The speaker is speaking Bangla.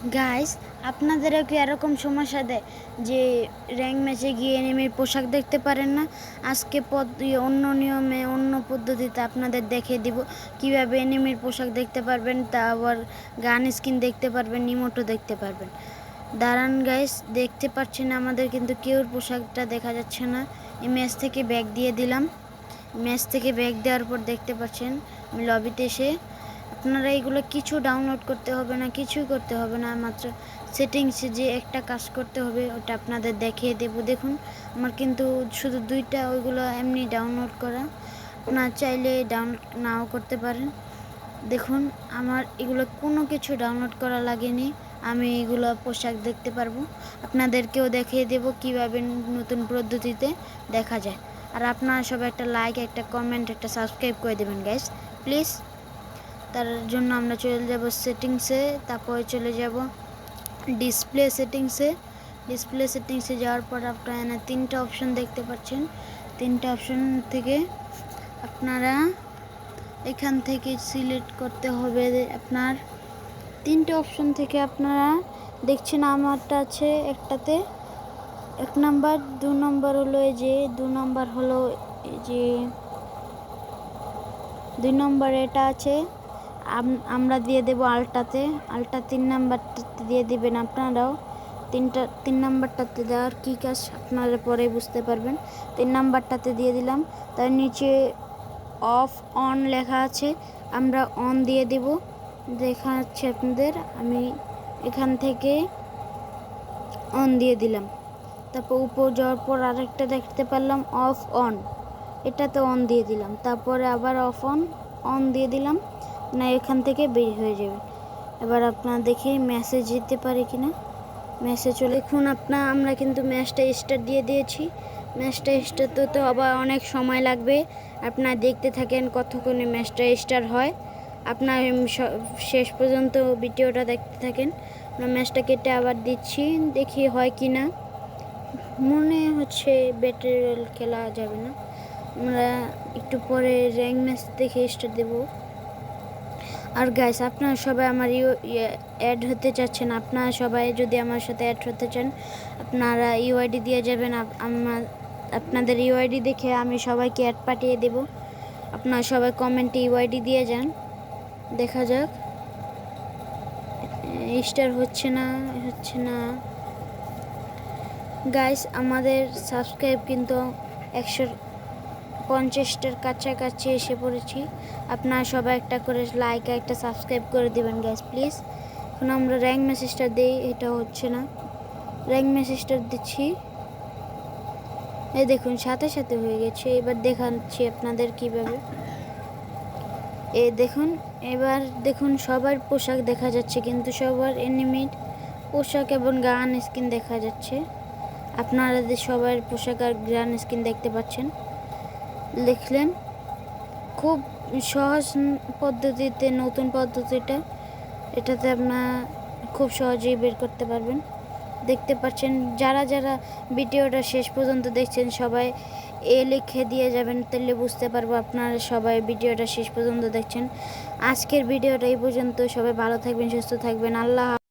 গাইস আপনাদেরও কি এরকম সমস্যা দেয় যে র্যাঙ্ক ম্যাচে গিয়ে এনিমির পোশাক দেখতে পারেন না? আজকে পদ ইয়ে, অন্য নিয়মে অন্য পদ্ধতিতে আপনাদের দেখিয়ে দিব। কীভাবে এনিমির পোশাক দেখতে পারবেন তা আবার গান স্কিন দেখতে পারবেন ইমোটো দেখতে পারবেন। দাঁড়ান গাইস দেখতে পাচ্ছেন আমাদের কিন্তু কেউর পোশাকটা দেখা যাচ্ছে না। এই ম্যাচ থেকে ব্যাগ দিয়ে দিলাম। ম্যাচ থেকে ব্যাগ দেওয়ার পর দেখতে পাচ্ছেন লবিতে এসে আপনারা এইগুলো কিছু ডাউনলোড করতে হবে না, কিছুই করতে হবে না, মাত্র সেটিংসে যে একটা কাজ করতে হবে, ওটা আপনাদের দেখিয়ে দেব। দেখুন, আমার কিন্তু শুধু দুইটা, ওইগুলো এমনি ডাউনলোড করা। আপনারা চাইলে ডাউনলোড নাও করতে পারেন। দেখুন, আমার এগুলো কোনো কিছু ডাউনলোড করা লাগেনি, আমি এগুলো পোশাক দেখতে পারব। আপনাদেরকেও দেখিয়ে দেব কীভাবে নতুন পদ্ধতিতে দেখা যায়। আর আপনারা সবাই একটা লাইক একটা কমেন্ট একটা সাবস্ক্রাইব করে দেবেন গ্যাস প্লিজ তার জন্য আমরা চলে যাব সেটিংসে, তারপরে চলে যাব ডিসপ্লে সেটিংসে। ডিসপ্লে সেটিংসে যাওয়ার পর আপনারা তিনটা অপশন দেখতে পাচ্ছেন। তিনটা অপশন থেকে আপনারা এখান থেকে সিলেক্ট করতে হবে আপনার। তিনটে অপশন থেকে আপনারা দেখছেন আমারটা আছে একটাতে। এক নাম্বার, দু নম্বর হলো এই যে, দু নম্বর হলো এই যে, দুই নম্বর এটা আছে। আমরা দিয়ে দেব আলটাতে। আলটা তিন নাম্বারটাতে দিয়ে দিবেন আপনারাও। তিনটা, তিন নাম্বারটাতে দেওয়ার কী কাজ আপনারা পরে বুঝতে পারবেন। তিন নাম্বারটাতে দিয়ে দিলাম। তার নিচে অফ অন লেখা আছে। আমরা অন দিয়ে দেব। দেখা যাচ্ছে আপনাদের, আমি এখান থেকে অন দিয়ে দিলাম। তারপর উপর যাওয়ার পর আরেকটা দেখতে পারলাম, অফ অন। এটাতে অন দিয়ে দিলাম। তারপরে আবার অফ অন অন দিয়ে দিলাম। না এখান থেকে বের হয়ে যাবে। এবার আপনারা দেখি মেসেজ যেতে পারে কি না মেসেজ চলে দেখুন আপনার, আমরা কিন্তু ম্যাচটা স্টার্ট দিয়ে দিয়েছি। ম্যাচটা স্টার্ট তো আবার অনেক সময় লাগবে। আপনার দেখতে থাকেন কতক্ষণে ম্যাচটা স্টার্ট হয়। আপনার শেষ পর্যন্ত ভিডিওটা দেখতে থাকেন। আমরা ম্যাচটা কেটে আবার দিচ্ছি, দেখি হয় কি না মনে হচ্ছে ব্যাটারি খেলা যাবে না। আমরা একটু পরে র্যাঙ্ক ম্যাচ দেখে স্টার্ট দেবো। আর গাইস আপনারা সবাই আমার ইউ অ্যাড হতে চাচ্ছেন, আপনারা সবাই যদি আমার সাথে অ্যাড হতে চান, আপনারা ইউআইডি দিয়ে যাবেন আমার আপনাদের ইউআইডি দেখে আমি সবাইকে অ্যাড পাঠিয়ে দেব। আপনারা সবাই কমেন্টে ইউআইডি দিয়ে যান, দেখা যাক। স্টার হচ্ছে না হচ্ছে না। গাইস আমাদের সাবস্ক্রাইব কিন্তু একশো পঞ্চাশটার কাছাকাছি এসে পড়েছি। আপনারা সবাই একটা করে লাইক একটা সাবস্ক্রাইব করে দেবেন গ্যাস প্লিজ এখন আমরা র্যাঙ্ক মেসেজটা দিই, এটা হচ্ছে না। র্যাঙ্ক মেসেজটা দিচ্ছি। এই দেখুন, সাথে সাথে হয়ে গেছে। এবার দেখাচ্ছি আপনাদের কীভাবে। এ দেখুন, এবার দেখুন, সবার পোশাক দেখা যাচ্ছে, কিন্তু সবার এনিমিট পোশাক এবং গান স্কিন দেখা যাচ্ছে। আপনারা সবার পোশাক আর গান স্কিন দেখতে পাচ্ছেন। লিখলেন। খুব সহজ পদ্ধতিতে, নতুন পদ্ধতিটা এটাতে আপনার খুব সহজেই বের করতে পারবেন। দেখতে পাচ্ছেন, যারা যারা ভিডিওটা শেষ পর্যন্ত দেখছেন, সবাই এ লিখে দিয়ে যাবেন, তাহলে বুঝতে পারব আপনারা সবাই ভিডিওটা শেষ পর্যন্ত দেখছেন। আজকের ভিডিওটা এই পর্যন্ত। সবাই ভালো থাকবেন, সুস্থ থাকবেন। আল্লাহ